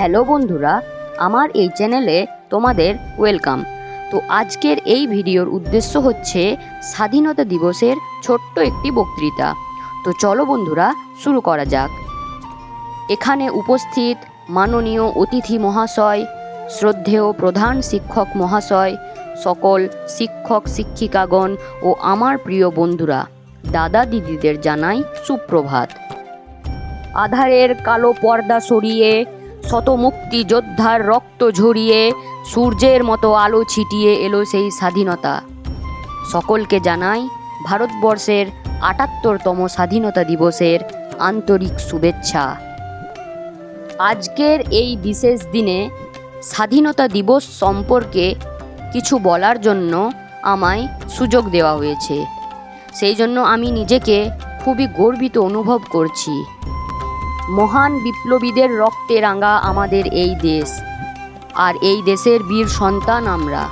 Hello বন্ধুরা, আমার এই চ্যানেলে তোমাদের ওয়েলকাম। তো আজকের এই ভিডিওর উদ্দেশ্য হচ্ছে স্বাধীনতা দিবসের ছোট্ট একটি বক্তৃতা। তো চলো বন্ধুরা, শুরু করা যাক। এখানে উপস্থিত মাননীয় অতিথি মহাশয়, শ্রদ্ধেয় প্রধান শিক্ষক মহাশয়, সকল শিক্ষক, শিক্ষিকাগণ ও আমার প্রিয় বন্ধুরা, দাদা দিদিদের জানাই সুপ্রভাত। আধারের কালো পর্দা সরিয়ে শতমুক্তি যোদ্ধার রক্ত ঝরিয়ে সূর্যের মতো আলো ছিটিয়ে এলো সেই স্বাধীনতা। সকলকে জানাই ভারতবর্ষের আটাত্তরতম স্বাধীনতা দিবসের আন্তরিক শুভেচ্ছা। আজকের এই বিশেষ দিনে স্বাধীনতা দিবস সম্পর্কে কিছু বলার জন্য আমায় সুযোগ দেওয়া হয়েছে। সেই জন্য আমি নিজেকে খুবই গর্বিত অনুভব করছি। মহান বিপ্লবীদের রক্তে রাঙা আমাদের এই দেশ। আর এই দেশের বীর সন্তান আমরা।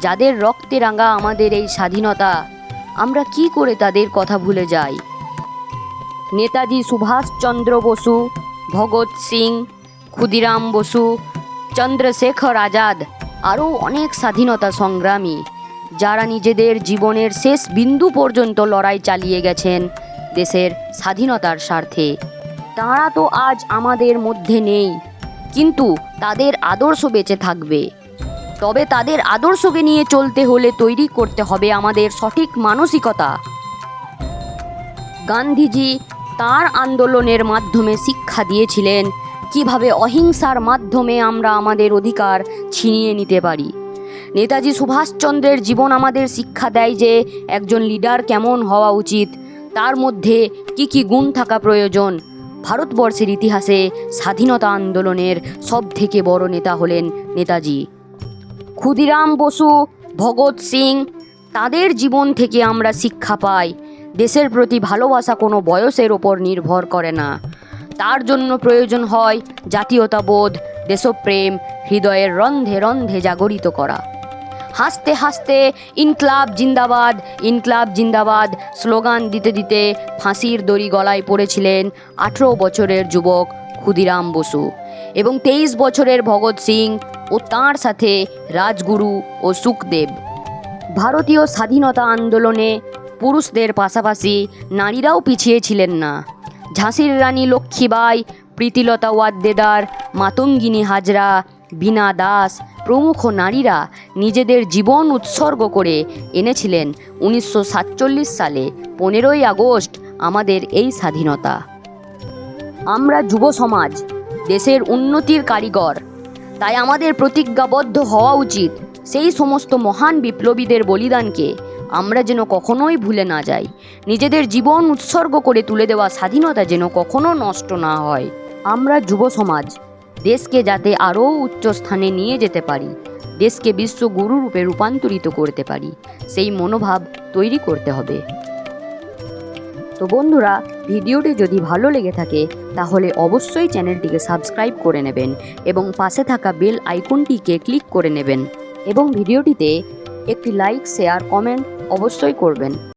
যাদের রক্তে রাঙা আমাদের এই স্বাধীনতা, আমরা কি করে তাদের কথা ভুলে যাই? নেতাজি সুভাষচন্দ্র বসু, ভগৎ সিং, ক্ষুদিরাম বসু, চন্দ্রশেখর আজাদ, আরও অনেক স্বাধীনতা সংগ্রামী, যারা নিজেদের জীবনের শেষ বিন্দু পর্যন্ত লড়াই চালিয়ে গেছেন দেশের স্বাধীনতার স্বার্থে। তাঁরা তো আজ আমাদের মধ্যে নেই, কিন্তু তাদের আদর্শ বেঁচে থাকবে। তবে তাদের আদর্শকে নিয়ে চলতে হলে তৈরি করতে হবে আমাদের সঠিক মানসিকতা। গান্ধীজি তার আন্দোলনের মাধ্যমে শিক্ষা দিয়েছিলেন কীভাবে অহিংসার মাধ্যমে আমরা আমাদের অধিকার ছিনিয়ে নিতে পারি। নেতাজি সুভাষচন্দ্রের জীবন আমাদের শিক্ষা দেয় যে একজন লিডার কেমন হওয়া উচিত, তার মধ্যে কি কি গুণ থাকা প্রয়োজন ভারতবর্ষের ইতিহাসে স্বাধীনতা আন্দোলনের সব থেকে বড় নেতা হলেন নেতাজি। ক্ষুদিরাম বসু, ভগৎ সিং, তাদের জীবন থেকে আমরা শিক্ষা পাই। দেশের প্রতি ভালোবাসা কোনো বয়সের ওপর নির্ভর করে না। তার জন্য প্রয়োজন হয় জাতীয়তাবোধ, দেশপ্রেম, হৃদয়ের রন্ধে রন্ধে জাগরিত করা। হাসতে হাসতে, ইনকলাব জিন্দাবাদ ইনকলাব জিন্দাবাদ স্লোগান দিতে দিতে ফাঁসির দড়ি গলায় পড়েছিলেন আঠেরো বছরের যুবক ক্ষুদিরাম বসু এবং তেইশ বছরের ভগৎ সিং ও তাঁর সাথে রাজগুরু ও সুখদেব। ভারতীয় স্বাধীনতা আন্দোলনে পুরুষদের পাশাপাশি নারীরাও পিছিয়ে ছিলেন না। ঝাঁসির রানী লক্ষ্মীবাই, প্রীতিলতা ওয়াদ্দেদার, মাতঙ্গিনী হাজরা বীণা দাস প্রমুখ নারীরা নিজেদের জীবন উৎসর্গ করে এনেছিলেন উনিশশো সাতচল্লিশ সালে, পনেরোই আগস্ট, আমাদের এই স্বাধীনতা। আমরা যুব সমাজ, দেশের উন্নতির কারিগর। তাই আমাদের প্রতিজ্ঞাবদ্ধ হওয়া উচিত সেই সমস্ত মহান বিপ্লবীদের বলিদানকে আমরা যেন কখনোই ভুলে না যাই। নিজেদের জীবন উৎসর্গ করে তুলে দেওয়া স্বাধীনতা যেন কখনো নষ্ট না হয়। আমরা যুব সমাজ দেশকে যাতে আরও উচ্চ স্থানে নিয়ে যেতে পারি, দেশকে বিশ্বগুরু রূপে রূপান্তরিত করতে পারি, সেই মনোভাব তৈরি করতে হবে। তো বন্ধুরা, ভিডিওটি যদি ভালো লেগে থাকে, তাহলে অবশ্যই চ্যানেলটিকে সাবস্ক্রাইব করে নেবেন এবং পাশে থাকা বেল আইকনটিকে ক্লিক করে নেবেন এবং ভিডিওটিতে একটি লাইক, শেয়ার, কমেন্ট অবশ্যই করবেন।